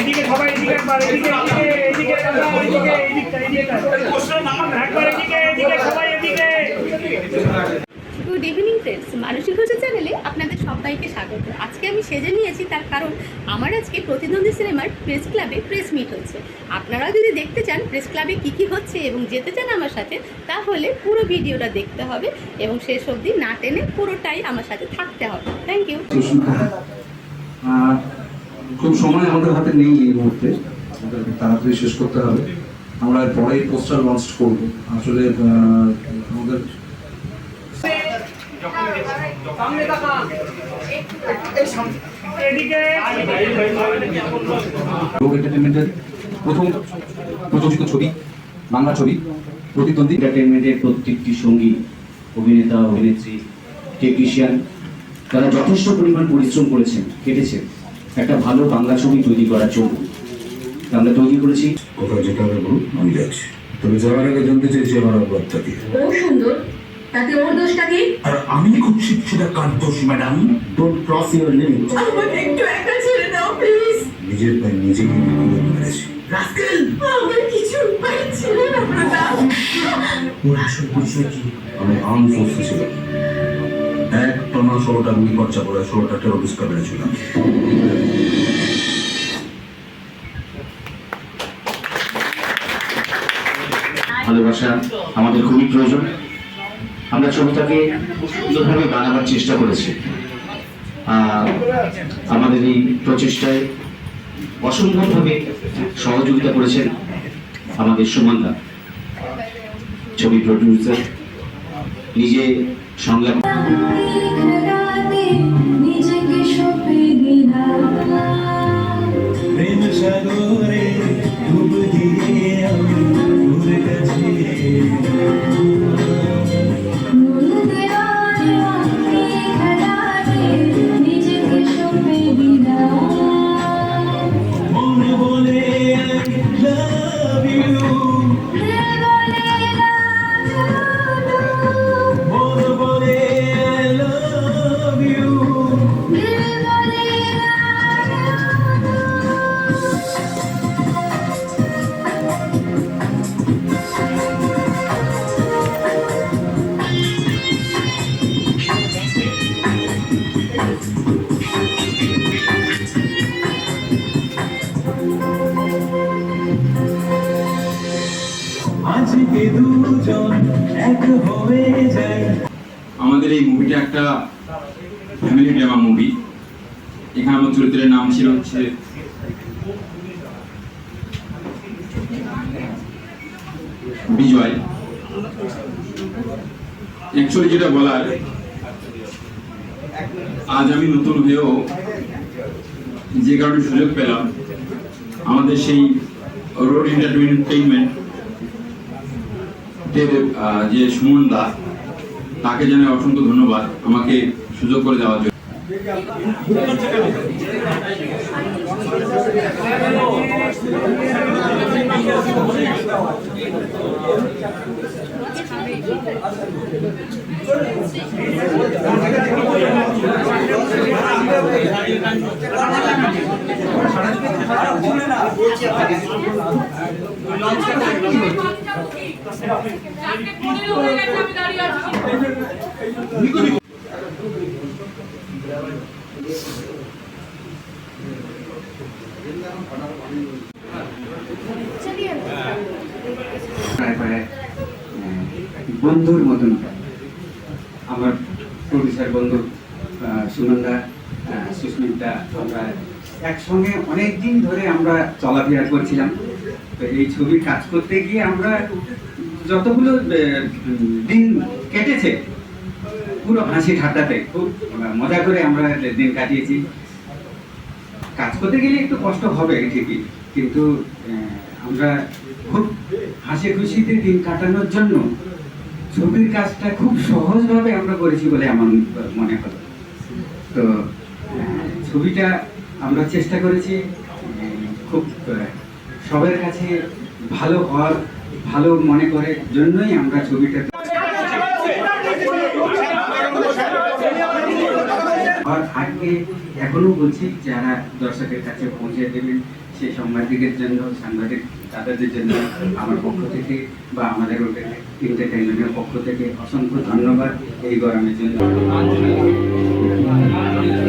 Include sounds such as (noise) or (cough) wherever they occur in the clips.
এদিকে সবাই এদিকে একবার এদিকে এদিকে এদিকে এদিকে এদিকে এদিকে এদিকে সবাই এদিকে গুড ইভিনিং ফ্রেন্ডস মানসিক হোসেন চ্যানেলে আপনাদের সবাইকে স্বাগত। আজকে আমি সেজে নিয়েছি তার কারণ আমার আজকে প্রতিদ্বন্দ্বী সিনেমার প্রেস ক্লাবে প্রেস মিট হচ্ছে। আপনারাও যদি দেখতে চান প্রেস ক্লাবে কী কী হচ্ছে এবং যেতে চান আমার সাথে, তাহলে পুরো ভিডিওটা দেখতে হবে এবং শেষ অবধি না টেনে পুরোটাই আমার সাথে থাকতে হবে। থ্যাংক ইউ খুব সময় আমাদের হাতে নেই এই মুহূর্তে। তাড়াতাড়ি শেষ করতে হবে। আমরা পরেই পোস্টার লঞ্চ করব। আসলে আমাদের এন্টারটেনমেন্টের প্রথম প্রযোজিত ছবি বাংলা ছবি প্রতিদ্বন্দ্বী। এন্টারটেনমেন্টের প্রত্যেকটি সঙ্গী অভিনেতা অভিনেত্রী টেকনিশিয়ান তারা যথেষ্ট পরিমাণ পরিশ্রম করেছেন কেটেছেন। একটা ভালো বাংলা ছবি তৈরি করার জন্য। আমরা তৈরি করেছি। কোথাও যেতে হবে বলুন? আমি যাচ্ছি। তবে যাওয়ার আগে জানতে চাইছি আমার অবস্থা কি? সুন্দর তাতে ওর দোষটা কি? আর আমি সেটা কার দোষ madam don't cross your limit আমাকে একটু একা ছেড়ে দাও প্লিজ নিজের পায়ে নিজে নিজেকে বিপদে মেরেছি আমার কিছু উপায় ছিল না প্রতাপ ওর আসল পরিচয় কি? আমি আর্ম ফোর্সে ছিলাম এক টনা ষোলোটা গুলি খরচা করে ষোলোটা টেরোরিস্ট মেরেছিলাম ভালোবাসা আমাদের খুবই প্রয়োজন। আমরা ছবিটাকে সুন্দরভাবে বানাবার চেষ্টা করেছি। আমাদের এই প্রচেষ্টায় অসম্ভবভাবে সহযোগিতা করেছেন আমাদের সুমনদা, ছবি প্রডিউসার নিজে সংলাপ আমাদের এই মুভিটা একটা ফ্যামিলি ড্রামা মুভি এখানে আমার চরিত্রের নাম ছিল হচ্ছে বিজয়। অ্যাকচুয়ালি যেটা বলার আজ আমি নতুন হয়েও যে কারণে সুযোগ পেলাম, আমাদের সেই রোড এন্টারটেইনমেন্ট যে সুমন দা, তাকে জানাই অসংখ্য ধন্যবাদ আমাকে সুযোগ করে দেওয়ার জন্য। বন্ধুর মতন আমার প্রডিউসার বন্ধু সুনন্দা সুস্মিতা আমরা একসঙ্গে অনেক দিন ধরে আমরা চলাফেরা করছিলাম। তো এই ছবি কাজ করতে গিয়ে আমরা যতগুলো দিন কেটেছে, পুরো হাসি ঠাট্টাতে খুব মজা করে আমরা দিন কাটিয়েছি। কাজ করতে গেলে একটু কষ্ট হবে ঠিকই, কিন্তু আমরা খুব হাসি খুশিতে দিন কাটানোর জন্য ছবির কাজটা খুব সহজভাবে আমরা করেছি বলে আমার মনে হলো তো ছবিটা আমরা চেষ্টা করেছি, খুব, সবার কাছে ভালো হওয়ার, ভালো মনে করে জন্যই আমরা ছবিটা আজকে এখনও বলছি, যারা দর্শকের কাছে পৌঁছে দেবেন সেই সাংবাদিকের জন্য, সাংবাদিক দাদাদের জন্য, আমার পক্ষ থেকে বা আমাদের এন্টারটেনমেন্টের পক্ষ থেকে অসংখ্য ধন্যবাদ এই গরমের জন্য।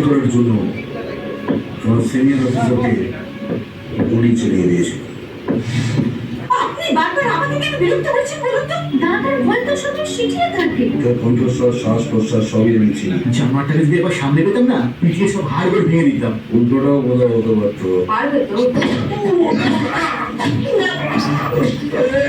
করার জন্য আমার সিনিয়র অফিসারকে গুলি চালিয়ে দিয়েছে। আপনি বারবার আমাকে কেন বিরক্ত করছেন বলুন তো? দাদার ভয় তো সত্যি শিখিয়ে থাকে। তার কণ্ঠস্বর শ্বাস প্রশ্বাস সবই আমি ছিল জামাটা যদি একবার সামনে পেতাম না পিটিয়ে সব হাড় করে ভেঙে দিতাম। উল্টোটাও বোধহয় হতে পারতো পারবে তো? (laughs)